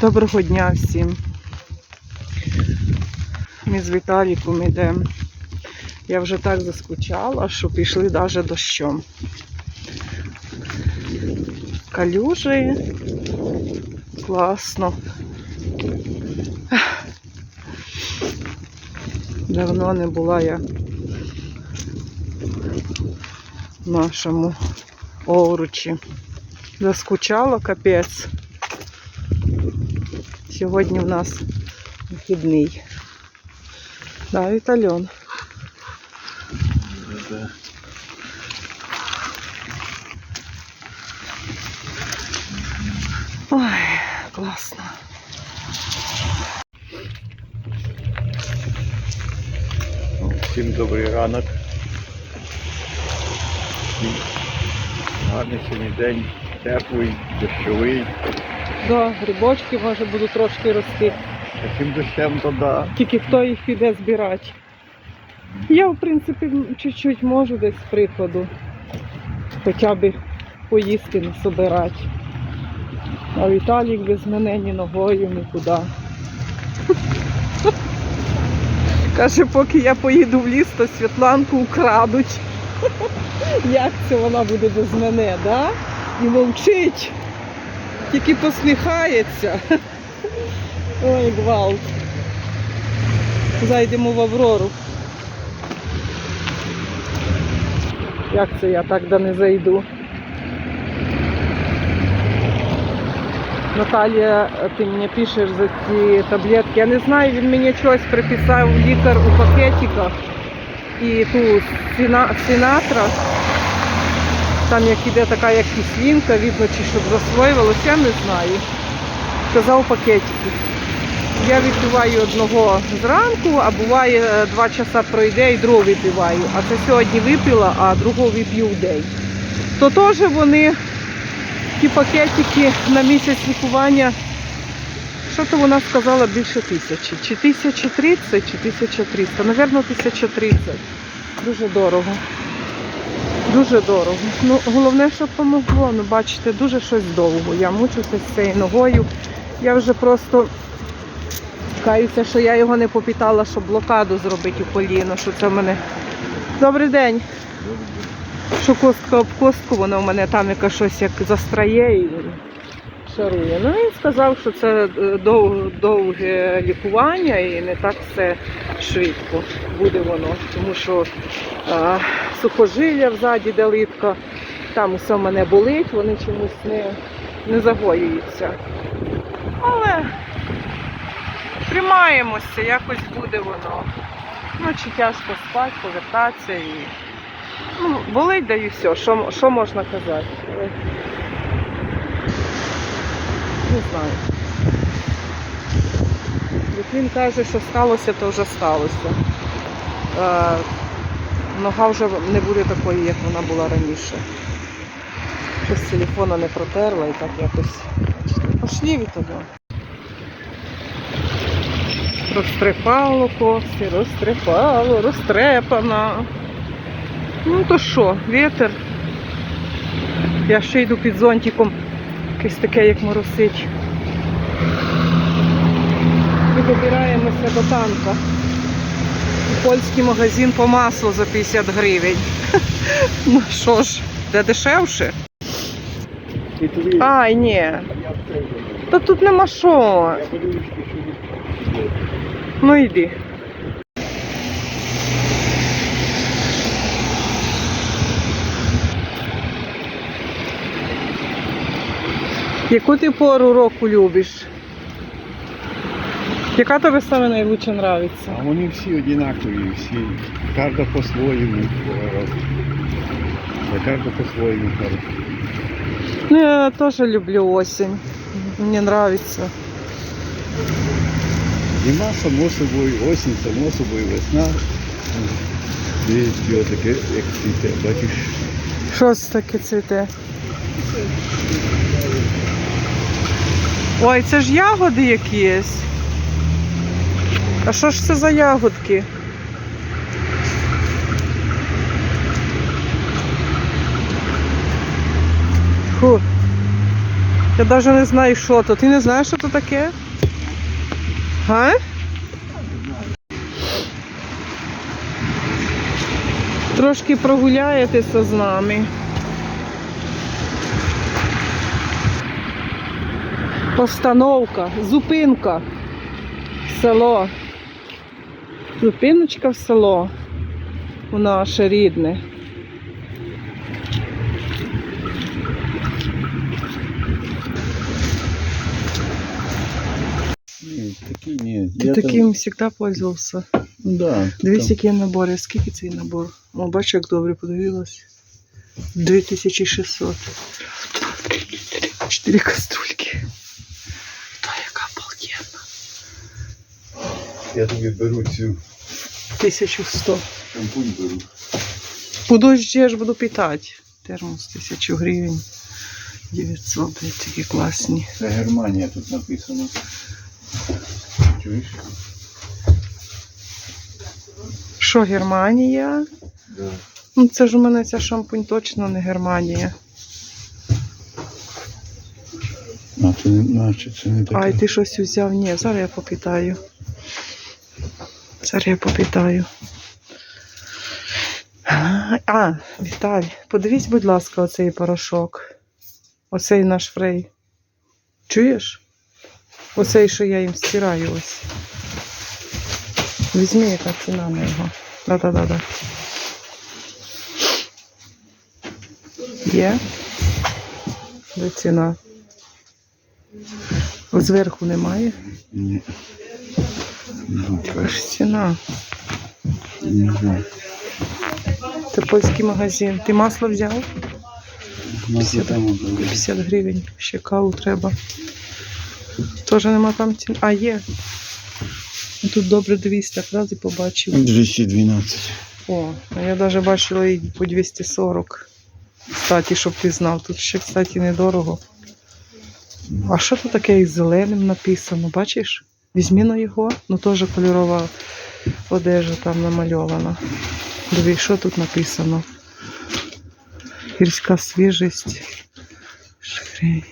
Доброго дня всім. Ми з Віталіком йдемо. Я вже так заскучала, що пішли навіть дощом. Калюжі. Класно. Давно не була я в нашому овручі. Заскучала капець. Сьогодні в нас вихідний. Да, Вітальон. Ой, класно. Всім добрий ранок. Всім Гарний сьогодні день, теплий, дощовий. Да, грибочки може будуть трошки рости. Таким дощем то да. Тільки хто їх піде збирати. Я, в принципі, чуть-чуть можу десь з прикладу. Хоча б поїсти не собирати. А Віталік без мене ні ногою, нікуди. Каже, поки я поїду в ліс, то Світланку украдуть. Як це вона буде без мене, да? І мовчить. Тільки посміхається. Ой, гвалт. Зайдемо в Аврору. Як це я так да не зайду? Наталія, ти мені пишеш за ці таблетки. Я не знаю, він мені щось приписав лікар у пакетиках. І ту сіна, синатра. Там як іде така як кислинка, видно, чи щоб засвоювалося, я не знаю. Сказав пакетики. Я відпиваю одного зранку, а буває е, два часа пройде і другого випиваю. А це сьогодні випила, а другого вип'ю в день. То теж вони, ті пакетики на місяць лікування, що то вона сказала більше тисячі. Чи 1030, чи 1300. Навірно, 1030. Дуже дорого. Дуже дорого. Ну, головне, щоб помогло. Ну, бачите, дуже щось довго. Я мучуся з цією ногою. Я вже просто каюся, що я його не попітала, щоб блокаду зробити у коліно, що це в мене. Добрий день. Що костка об костку, воно в мене там яка щось як застрає шарує. Ну він сказав, що це е, дов- довге лікування і не так все швидко буде воно. Тому що а, сухожилля взаді де литка, там усе в мене болить, вони чомусь не, не загоюються. Але тримаємося, якось буде воно. Чи тяжко спати, повертатися і. Ну, болить і все. Що можна казати? Не знаю. Як він каже, що сталося, то вже сталося. Е, нога вже не буде такою, як вона була раніше. Щось з телефона не протерла і так якось. Пошли від того. Розтрепало коси, розтрепало, розтрепана. Ну то що, вітер. Я ще йду під зонтиком. Якесь таке, як моросить. Ми добираємося до танка. Польський магазин по маслу за 50 гривень. Ну що ж, де дешевше? Ай, ні. Та тут нема що. Ну йди. Яку ти пору року любиш? Яка тобі саме найбільше подобається? А вони всі однакові, всі. Кожна по-своєму. Кожна по-своєму. Ну, я теж люблю осінь. Мені подобається. Зима, само собою, осінь, само собою, весна. Дивіться, таке, як цвіте, бачиш. Що це таке цвіте? Ой, це ж ягоди якісь. А що ж це за ягодки? Фу. Я навіть не знаю, що то. Ти не знаєш, що то таке? Га? Трошки прогуляєтеся з нами. Постановка, зупинка. Село. Зупиночка в село. У наше рідне. Ні, такі ні. Ти Я таким завжди пользувався. Да, Дивись, там, який набор. Скільки цей набор? О, бачу, як добре подивилась. 2600. Чотири каструльки. Та яка обалденна. Я тобі беру цю 1100. шампунь беру. Подожди, я ж буду питати. Термос 1000 гривень. 900, блядь, такі класні. Це Германія тут написано. Чуєш? Що, Германія? Да. Ну, це ж у мене ця шампунь точно не Германія. А це не, це не таке. Ай, ти щось взяв? Ні, зараз я попитаю. Зараз я попитаю. А, Віталь, подивись, будь ласка, оцей порошок. Оцей наш фрей. Чуєш? Оцей, що я їм стираю ось. Візьми, яка ціна на його. Да-да-да-да. Є? Де ціна? Зверху немає. Ні. Ж ціна? Це польський магазин. Ти масло взяв? Масло там було. 50 гривень. Ще каву треба. Теж нема там цін. А, є. Тут добре 200, якраз і побачив. 212. О, а я навіть бачила і по 240. Кстати, щоб ти знав, тут ще, кстати, недорого. А що тут таке із зеленим написано? Бачиш? Візьми на його, ну теж кольорова одежа там намальована. Дивись, що тут написано? Гірська свіжість. Шкрей.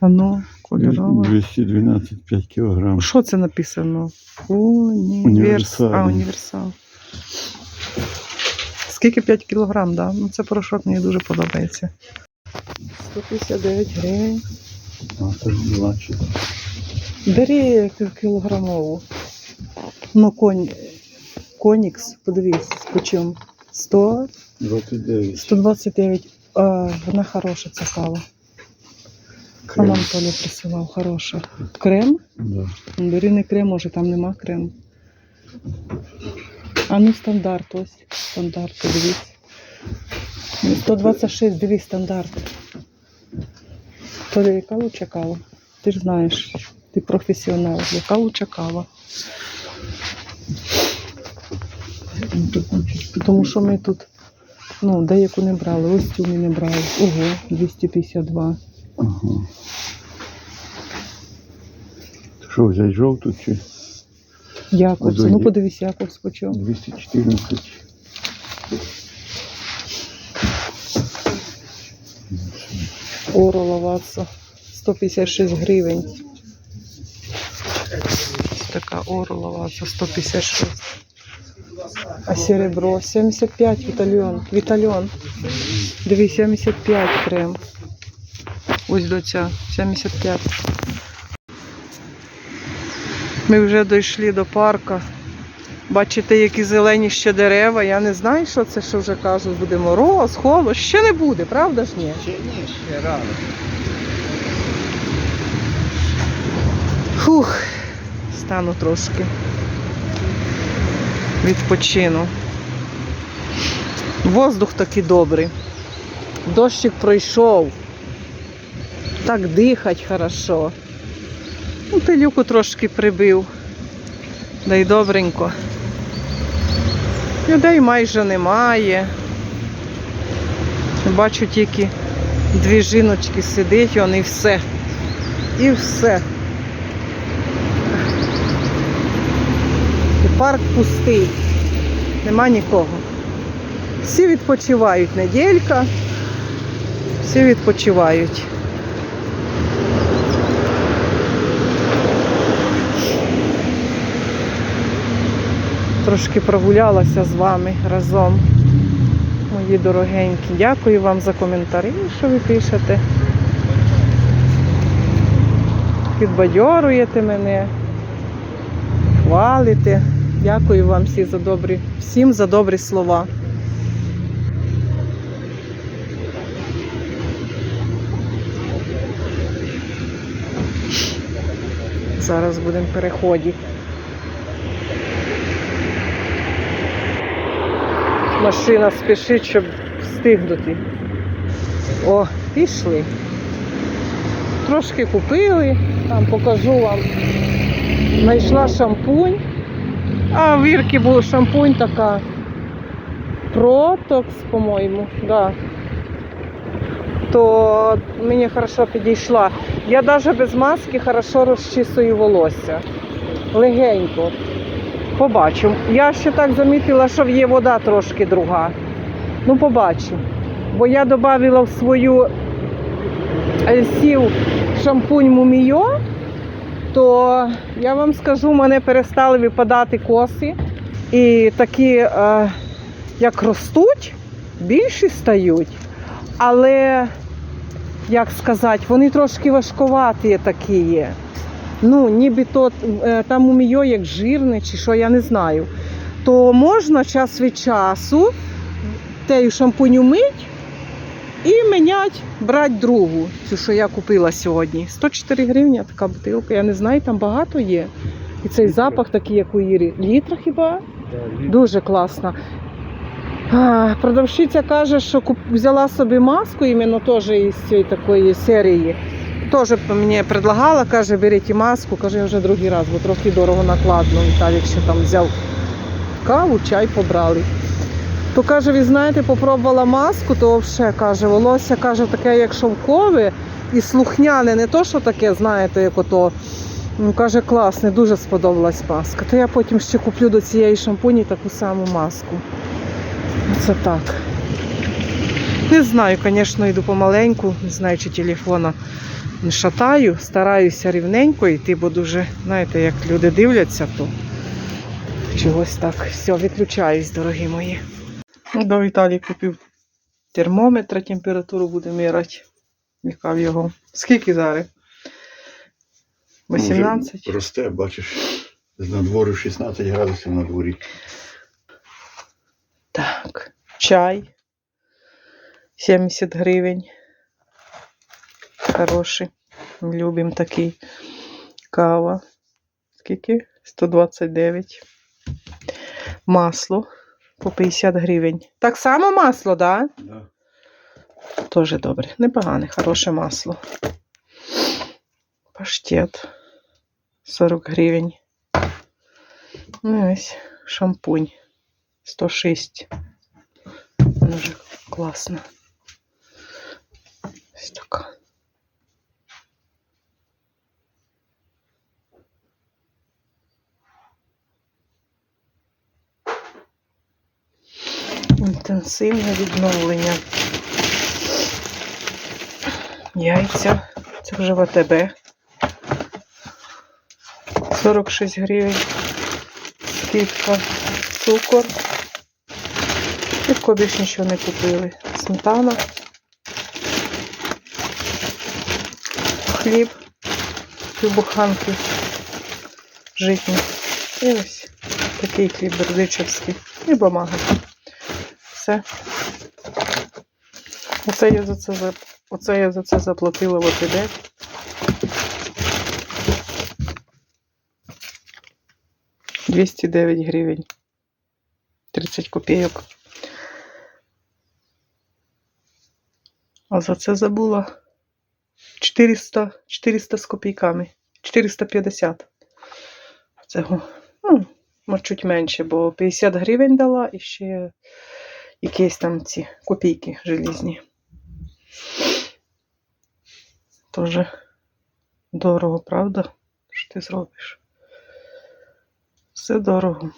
Ано, кольорова. 212 5 кілограм. Що це написано? Універсал. Універсал. А, універсал. Скільки 5 кілограм, да? Ну це порошок мені дуже подобається. 159 гривень. А це значить. Бери кілограмову. Ну, конь, конікс, подивись, по чому? 100, 29. 129. А, вона хороша, ця кава. А Крем. нам Толя присилав, хороша. Крем? Да. Бери не крем, може там нема крему. А ну стандарт ось. Стандарт, подивись. Ну, 126, дивись, стандарт. Толя, яка лучша кава? Ти ж знаєш, ти професіонал. Яка лучша кава? Тому що ми тут, ну, деяку не брали, ось цю ми не брали. Ого, 252. Ага. Що, взяти жовту чи Якобс. Ну подивись, Якобс по чому. 214? Оро лаваца 156 гривень. Ось така оро лаваца 156. А серебро 75 вітальон. Вітальон. Диві, 75 крем. Ось до ця 75. Ми вже дійшли до парка. Бачите, які зелені ще дерева. Я не знаю, що це, що вже кажуть, буде мороз, холод. Ще не буде, правда ж ні? Ще ні, ще рано. Фух, стану трошки. Відпочину. Воздух такий добрий. Дощик пройшов. Так дихать хорошо. Ну, пилюку трошки прибив. Да й добренько. Людей майже немає. Бачу тільки дві жіночки сидить, вони все. І все. парк пустий, нема нікого. Всі відпочивають неділька, всі відпочивають. Трошки прогулялася з вами разом, мої дорогенькі. Дякую вам за коментарі, що ви пишете. Підбадьорюєте мене, хвалите. Дякую вам всі за добрі, всім за добрі слова. Зараз будемо в переході. Машина спішить, щоб встигнути. О, пішли. Трошки купили, там покажу вам. Знайшла шампунь. А в Ірки був шампунь така. Протокс, по-моєму, да. То мені хорошо підійшла. Я навіть без маски хорошо розчісую волосся. Легенько. Побачу. Я ще так замітила, що є вода трошки друга. Ну, побачу. Бо я додавила в свою е, сів шампунь Муміо, то я вам скажу, мене перестали випадати коси. І такі, е, як ростуть, більші стають. Але, як сказати, вони трошки важковаті такі є. Ну, ніби то е, там муміо як жирне чи що, я не знаю. То можна час від часу тею шампуню мить і міняти, брати другу, цю, що я купила сьогодні. 104 гривні така бутилка, я не знаю, там багато є. І цей запах такий, як у Ірі. Літра хіба? Дуже класно. Продавщиця каже, що куп- взяла собі маску іменно теж із цієї такої серії. Теж мені предлагала, каже, беріть і маску, каже, я вже другий раз, бо трохи дорого накладно. Віталік ще там взяв каву, чай побрали. То каже, ви знаєте, попробувала маску, то взагалі каже, волосся каже, таке, як шовкове і слухняне, не то, що таке, знаєте, як ото. Ну, каже, класне, дуже сподобалась маска. То я потім ще куплю до цієї шампуні таку саму маску. Це так. Не знаю, звісно, йду помаленьку, не знаю, чи телефона не шатаю, стараюся рівненько йти, бо дуже, знаєте, як люди дивляться, то чогось так. Все, відключаюсь, дорогі мої. Ну, До Віталій купив термометр, температуру буде міряти. Вікав його. Скільки зараз? 18? Вже Росте, бачиш, з надвору 16 градусів на дворі. Так, чай 70 гривень. Хороший. Любим такий. Кава. Скільки? 129. Масло по 50 гривень. Так само масло, так? Да? Да. Тоже добре. Непогане, хороше масло. Паштет 40 гривень. Ну, ось шампунь 106. Дуже класно. Ось така. Інтенсивне відновлення. Яйця. Це вже в АТБ. 46 гривень. Скидка. Цукор. Швидко більш нічого не купили. Сметана. Хліб. Півбуханки. Житні. І ось такий хліб бердичевський. І бумага. Все. Оце я за це за Оце я за це заплатила в ОТД. Двісті дев'ять гривень. 30 копійок. А за це забула 400, 400 з копійками. 450. Цього, ну, чуть менше, бо 50 гривень дала і ще якісь там ці копійки желізні. Тоже дорого, правда? Що ти зробиш? Все дорого.